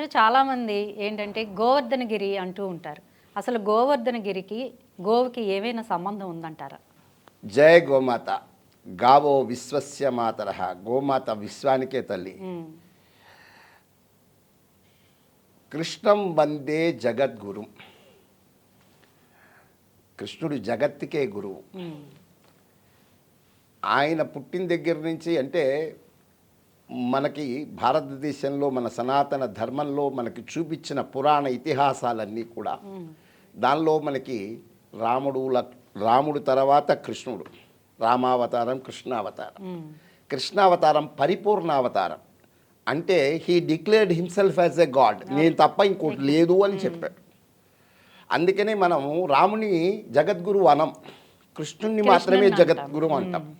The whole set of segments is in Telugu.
గారు చాలామంది ఏంటంటే గోవర్ధనగిరి అంటూ ఉంటారు. అసలు గోవర్ధనగిరికి గోవుకి ఏమైనా సంబంధం ఉందంటారా? జయ గోమాత. గావో విశ్వస్య మాతర. గోమాత విశ్వానికే తల్లి. కృష్ణం వందే జగద్గురు. కృష్ణుడు జగత్తుకే గురువు. ఆయన పుట్టిన దగ్గర నుంచి అంటే మనకి భారతదేశంలో మన సనాతన ధర్మంలో మనకి చూపించిన పురాణ ఇతిహాసాలన్నీ కూడా. దానిలో మనకి రాముడు రాముడు తర్వాత కృష్ణుడు. రామావతారం కృష్ణావతారం. కృష్ణావతారం పరిపూర్ణావతారం. అంటే he declared himself as a god. నేను తప్ప ఇంకోటి లేదు అని చెప్పాడు. అందుకనే మనం రాముని జగద్గురు అనం. కృష్ణుణ్ణి మాత్రమే జగద్గురు అంటాం.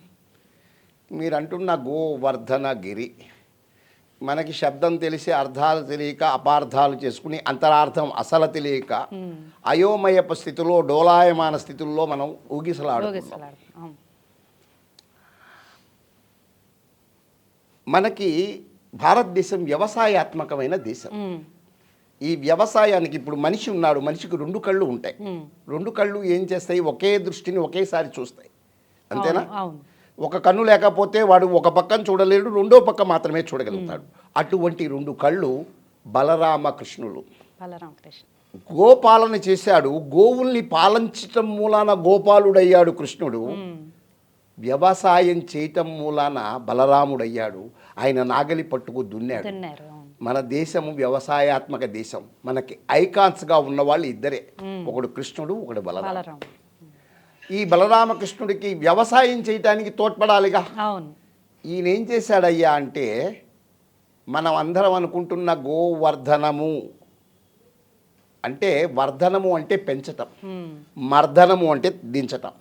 మీరు అంటున్న గోవర్ధన గిరి మనకి శబ్దం తెలిసి అర్థాలు తెలియక అపార్థాలు చేసుకుని అంతరార్థం అసలు తెలియక. అయోమయపు స్థితిలో డోలాయమాన స్థితుల్లో మనం ఊగిసలాడుతున్నాం. అవును. మనకి భారతదేశం వ్యవసాయాత్మకమైన దేశం ఈ వ్యవసాయానికి ఇప్పుడు మనిషి ఉన్నాడు మనిషికి రెండు కళ్ళు ఉంటాయి. రెండు కళ్ళు ఏం చేస్తాయి ఒకే దృష్టిని ఒకేసారి చూస్తాయి అంతేనా ఒక కన్ను లేకపోతే వాడు ఒక పక్కన చూడలేడు రెండో పక్క మాత్రమే చూడగలుగుతాడు. అటువంటి రెండు కళ్ళు బలరామకృష్ణులు బలరామకృష్ణ గోపాలన చేశాడు గోవుల్ని పాలించటం మూలాన గోపాలుడయ్యాడు కృష్ణుడు. వ్యవసాయం చేయటం మూలాన బలరాముడయ్యాడు. ఆయన నాగలి పట్టుకు దున్నాడు. మన దేశము వ్యవసాయాత్మక దేశం. మనకి ఐకాన్స్గా ఉన్న వాళ్ళు ఇద్దరే ఒకడు కృష్ణుడు ఒకడు బలరామ బలరాం ఈ బలరామకృష్ణుడికి వ్యవసాయం చేయటానికి తోడ్పడాలిగా. అవును. ఈయన ఏం చేశాడయ్యా అంటే మనం అందరం అనుకుంటున్న గోవర్ధనము. అంటే వర్ధనము అంటే పెంచటం. మర్ధనము అంటే దించటం.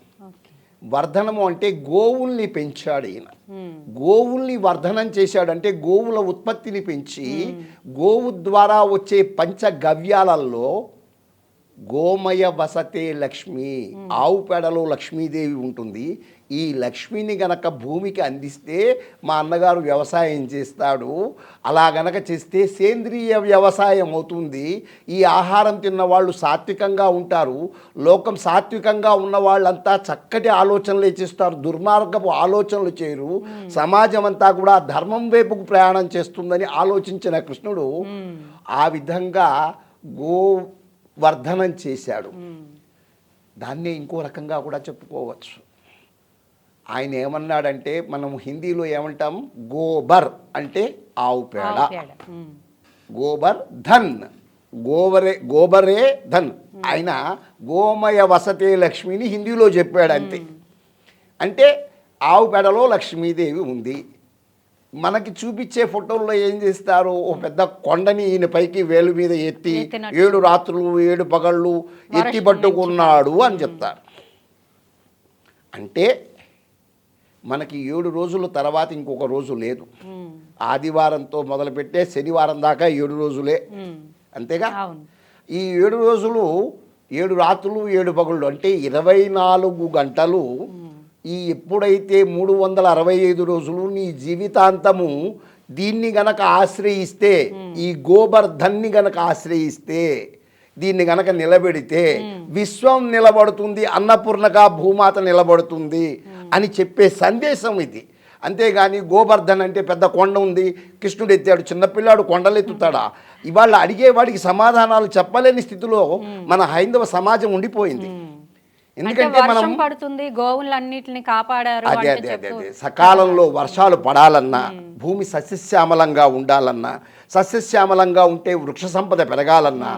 వర్ధనము అంటే గోవుల్ని పెంచాడు ఈయన. గోవుల్ని వర్ధనం చేశాడంటే గోవుల ఉత్పత్తిని పెంచి గోవు ద్వారా వచ్చే పంచగవ్యాలలో గోమయ వసతే లక్ష్మి. ఆవు పేడలో లక్ష్మీదేవి ఉంటుంది. ఈ లక్ష్మిని గనక భూమికి అందిస్తే మా అన్నగారు వ్యవసాయం చేస్తాడు. అలా గనక చేస్తే సేంద్రియ వ్యవసాయం అవుతుంది. ఈ ఆహారం తిన్న వాళ్ళు సాత్వికంగా ఉంటారు. లోకం సాత్వికంగా ఉన్న వాళ్ళంతా చక్కటి ఆలోచనలే చేస్తారు. దుర్మార్గపు ఆలోచనలు చేయరు. సమాజం అంతా కూడా ధర్మం వైపుకు ప్రయాణం చేస్తుందని ఆలోచించిన కృష్ణుడు ఆ విధంగా గో వర్ధనం చేశాడు. దాన్నే ఇంకో రకంగా కూడా చెప్పుకోవచ్చు. ఆయన ఏమన్నాడంటే మనం హిందీలో ఏమంటాం? గోబర్ అంటే ఆవు పేడ. గోబర్ ధన్. గోబరే గోబరే ధన్. ఆయన గోమయ వసతే లక్ష్మిని హిందీలో చెప్పాడు అంతే అంటే ఆవు పేడలో లక్ష్మీదేవి ఉంది. మనకి చూపించే ఫోటోల్లో ఏం చేస్తారు? ఓ పెద్ద కొండని ఈయన పైకి వేలు మీద ఎత్తి. ఏడు రాత్రులు ఏడు పగళ్ళు ఎత్తి పట్టుకున్నాడు అని చెప్తారు. అంటే మనకి ఏడు రోజుల తర్వాత ఇంకొక రోజు లేదు. ఆదివారంతో మొదలుపెట్టే శనివారం దాకా ఏడు రోజులే. అంతేగా? ఈ ఏడు రోజులు ఏడు రాత్రులు ఏడు పగుళ్ళు అంటే ఇరవై నాలుగు గంటలు ఈ ఎప్పుడైతే మూడు వందల అరవై ఐదు రోజులు నీ జీవితాంతము దీన్ని గనక ఆశ్రయిస్తే ఈ గోబర్ధన్ని గనక ఆశ్రయిస్తే దీన్ని గనక నిలబెడితే విశ్వం నిలబడుతుంది అన్నపూర్ణగా భూమాత నిలబడుతుంది అని చెప్పే సందేశం ఇది. అంతేగాని గోవర్ధన్ అంటే పెద్ద కొండ ఉంది కృష్ణుడు ఎత్తాడు చిన్నపిల్లాడు కొండలు ఎత్తుతాడా ఇవాళ అడిగేవాడికి సమాధానాలు చెప్పలేని స్థితిలో మన హైందవ సమాజం ఉండిపోయింది. ఎందుకంటే మనం పడుతుంది గోవులన్నిటిని కాపాడారు అదే అదే అదే అదే. సకాలంలో వర్షాలు పడాలన్నా భూమి సస్యశ్యామలంగా ఉండాలన్నా సస్యశ్యామలంగా ఉంటే వృక్ష సంపద పెరగాలన్నా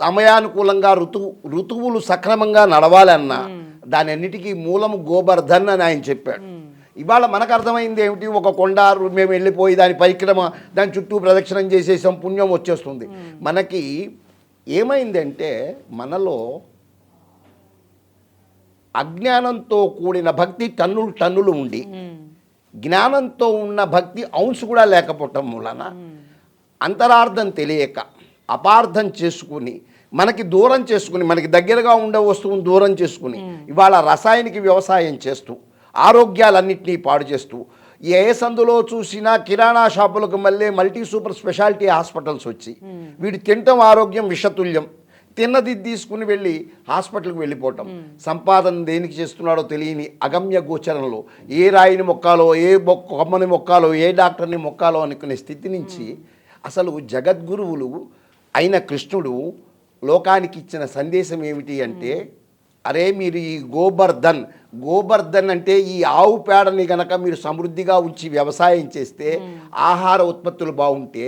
సమయానుకూలంగా ఋతువు ఋతువులు సక్రమంగా నడవాలన్నా దాని అన్నిటికీ మూలము గోబర్ధన్ అని ఆయన చెప్పాడు. ఇవాళ మనకు అర్థమైంది ఏమిటి? ఒక కొండ మేము వెళ్ళిపోయి దాని పరిక్రమ దాని చుట్టూ ప్రదక్షిణం చేసేసాం పుణ్యం వచ్చేస్తుంది. మనకి ఏమైందంటే మనలో అజ్ఞానంతో కూడిన భక్తి టన్నులు టన్నులు ఉండి జ్ఞానంతో ఉన్న భక్తి ఔన్స్ కూడా లేకపోవటం మూలన అంతరార్థం తెలియక అపార్థం చేసుకుని మనకి దూరం చేసుకుని మనకి దగ్గరగా ఉండే వస్తువును దూరం చేసుకుని ఇవాళ రసాయనిక వ్యవసాయం చేస్తూ ఆరోగ్యాలన్నింటినీ పాడు చేస్తూ ఏ సందులో చూసినా కిరాణా షాపులకు మళ్ళీ మల్టీ సూపర్ స్పెషాలిటీ హాస్పిటల్స్ వచ్చి వీడు తినటం ఆరోగ్యం విషతుల్యం. తిన్నది తీసుకుని వెళ్ళి హాస్పిటల్కి వెళ్ళిపోవటం. సంపాదన దేనికి చేస్తున్నాడో తెలియని అగమ్య గోచరంలో ఏ రాయిని మొక్కాలో ఏ కొమ్మని మొక్కాలో ఏ డాక్టర్ని మొక్కాలో అనుకునే స్థితి నుంచి అసలు జగద్గురువులు అయిన కృష్ణుడు లోకానికి ఇచ్చిన సందేశం ఏమిటి అంటే అరే మీరు ఈ గోబర్ధన్ గోబర్ధన్ అంటే ఈ ఆవు పేడని గనక మీరు సమృద్ధిగా ఉంచి వ్యవసాయం చేస్తే ఆహార ఉత్పత్తులు బాగుంటే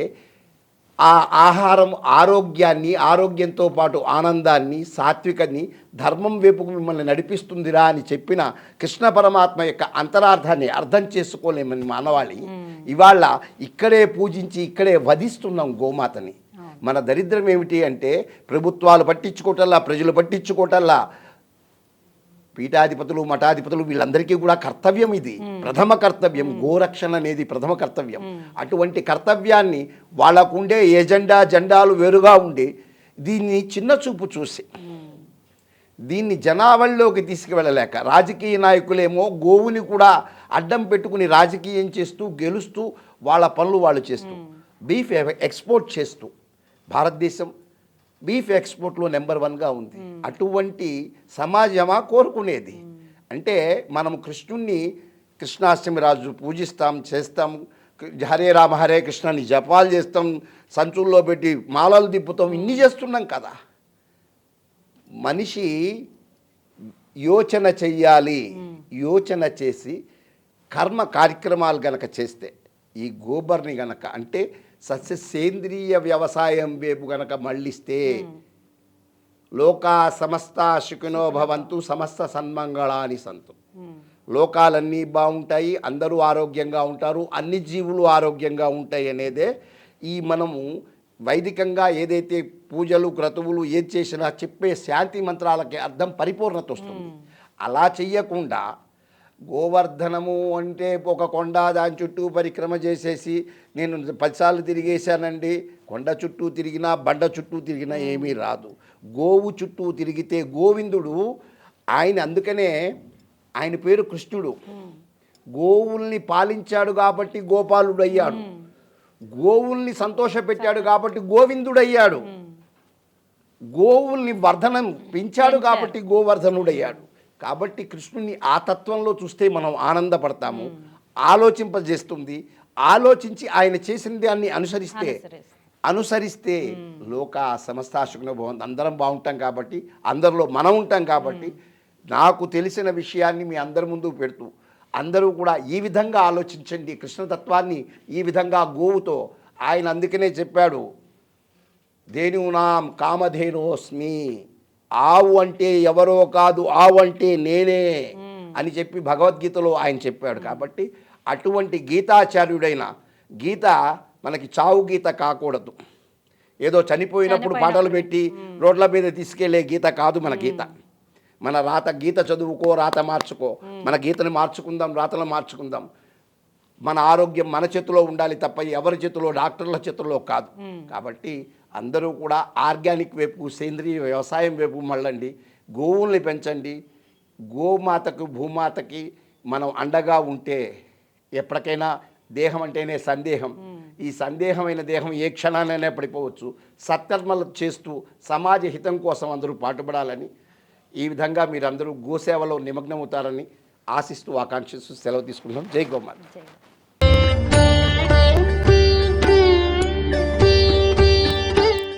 ఆ ఆహారం ఆరోగ్యాన్ని ఆరోగ్యంతో పాటు ఆనందాన్ని సాత్వికని ధర్మం వైపుకు మిమ్మల్ని నడిపిస్తుందిరా అని చెప్పిన కృష్ణ పరమాత్మ యొక్క అంతరార్థాన్ని అర్థం చేసుకోలేమని మానవాళి ఇవాళ ఇక్కడే పూజించి ఇక్కడే వధిస్తున్నాం గోమాతని. మన దరిద్రం ఏమిటి అంటే ప్రభుత్వాలు పట్టించుకోవటల్లా ప్రజలు పట్టించుకోవటల్లా పీఠాధిపతులు మఠాధిపతులు వీళ్ళందరికీ కూడా కర్తవ్యం ఇది. ప్రథమ కర్తవ్యం గోరక్షణ అనేది ప్రథమ కర్తవ్యం. అటువంటి కర్తవ్యాన్ని వాళ్ళకుండే ఎజెండా జెండాలు వేరుగా ఉండి దీన్ని చిన్న చూపు చూసి దీన్ని జనావళిలోకి తీసుకువెళ్ళలేక రాజకీయ నాయకులేమో గోవుని కూడా అడ్డం పెట్టుకుని రాజకీయం చేస్తూ గెలుస్తూ వాళ్ళ పనులు వాళ్ళు చేస్తూ బీఫ్ ఎక్స్పోర్ట్ చేస్తూ భారతదేశం బీఫ్ ఎక్స్పోర్ట్లో నెంబర్ వన్గా ఉంది. అటువంటి సమాజమా కోరుకునేది. అంటే మనం కృష్ణుణ్ణి కృష్ణాష్టమి రాజు పూజిస్తాం చేస్తాం. హరే రామ హరే కృష్ణని జపాలు చేస్తాం. సంచుల్లో పెట్టి మాలలు తిప్పుతాం. ఇన్ని చేస్తున్నాం కదా. మనిషి యోచన చెయ్యాలి. యోచన చేసి కర్మ కార్యక్రమాలు గనక చేస్తే ఈ గోబర్ని గనక అంటే సస్య సేంద్రియ వ్యవసాయం వైపు గనక మళ్ళిస్తే లోకా సమస్త శుకినో భవంతు సమస్త సన్మంగళాని సంతు. లోకాలన్నీ బాగుంటాయి అందరూ ఆరోగ్యంగా ఉంటారు అన్ని జీవులు ఆరోగ్యంగా ఉంటాయి అనేదే ఈ మనము వైదికంగా ఏదైతే పూజలు క్రతువులు ఏది చేసినా చెప్పే శాంతి మంత్రాలకి అర్థం పరిపూర్ణత వస్తుంది. అలా చెయ్యకుండా గోవర్ధనము అంటే ఒక కొండ దాని చుట్టూ పరిక్రమ చేసేసి నేను పదిసార్లు తిరిగేశానండి. కొండ చుట్టూ తిరిగినా బండ చుట్టూ తిరిగినా ఏమీ రాదు. గోవు చుట్టూ తిరిగితే గోవిందుడు ఆయన అందుకనే ఆయన పేరు కృష్ణుడు. గోవుల్ని పాలించాడు కాబట్టి గోపాలుడు అయ్యాడు గోవుల్ని సంతోషపెట్టాడు కాబట్టి గోవిందుడయ్యాడు. గోవుల్ని వర్ధనం పెంచాడు. కాబట్టి గోవర్ధనుడయ్యాడు. కాబట్టి కృష్ణుని ఆ తత్వంలో చూస్తే మనం ఆనందపడతాము. ఆలోచింపజేస్తుంది. ఆలోచించి ఆయన చేసిన దాన్ని అనుసరిస్తే అనుసరిస్తే. లోక సమస్తాశుకున భవంతు. అందరం బాగుంటాం కాబట్టి అందరిలో మనం ఉంటాం కాబట్టి నాకు తెలిసిన విషయాన్ని మీ అందరి ముందు పెడుతూ అందరూ కూడా ఈ విధంగా ఆలోచించండి. కృష్ణతత్వాన్ని ఈ విధంగా గోవుతో ఆయన అందుకనే చెప్పాడు ధేనునాం కామధేనోస్మి ఆవు అంటే ఎవరో కాదు ఆవు అంటే నేనే అని చెప్పి భగవద్గీతలో ఆయన చెప్పాడు కాబట్టి అటువంటి గీతాచార్యుడైన గీత మనకి చావు గీత కాకూడదు. ఏదో చనిపోయినప్పుడు పాటలు పెట్టి రోడ్ల మీద తీసుకెళ్ళే గీత కాదు మన గీత. మన రాత గీత చదువుకో రాత మార్చుకో. మన గీతని మార్చుకుందాం రాతలు మార్చుకుందాం. మన ఆరోగ్యం మన చేతిలో ఉండాలి తప్ప ఎవరి చేతిలో డాక్టర్ల చేతిలో కాదు. కాబట్టి అందరూ కూడా ఆర్గానిక్ వైపు సేంద్రియ వ్యవసాయం వైపు మళ్ళండి. గోవుల్ని పెంచండి. గోమాతకు భూమాతకి మనం అండగా ఉంటే ఎప్పటికైనా దేహం అంటేనే సందేహం. ఈ సందేహమైన దేహం ఏ క్షణానైనా పడిపోవచ్చు. సత్కర్మలు చేస్తూ సమాజ హితం కోసం అందరూ పాటుపడాలని ఈ విధంగా మీరందరూ గోసేవలో నిమగ్నమవుతారని ఆశిస్తూ ఆకాంక్షిస్తూ సెలవు తీసుకుంటాం జై గోమాత.